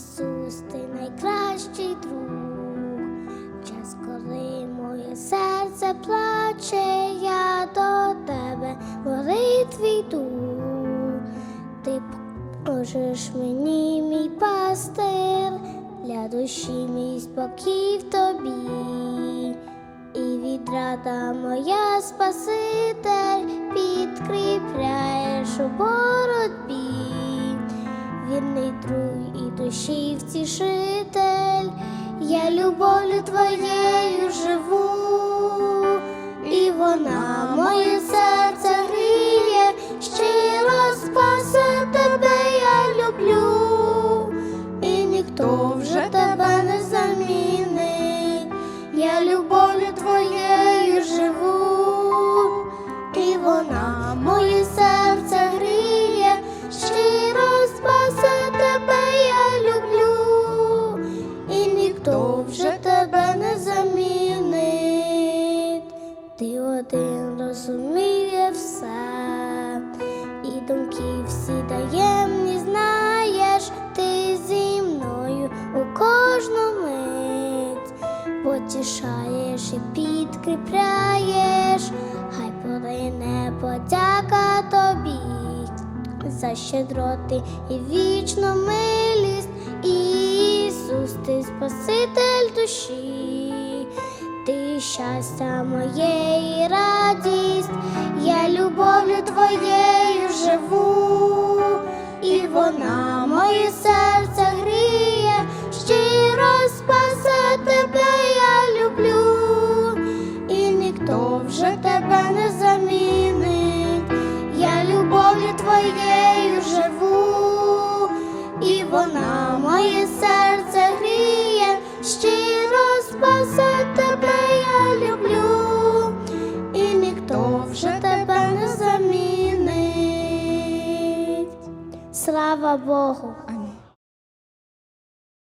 Ісус, ти найкращий друг. Час, коли моє серце плаче, я до тебе молитві йду. Ти поможеш мені, мій пастир, для душі мій спокій в тобі. І відрада моя Спаситель підкріпляєш душі втішитель, я любов'ю твоєю живу, вже тебе не замінить. Ти один розуміє все, і думки всі таємні знаєш, ти зі мною у кожну мить потішаєш і підкріпляєш, хай полине подяка тобі за щедроти і вічну милість. Щастя моє і радість, я любов'ю твоєю живу, і вона моє серце Слава Богу!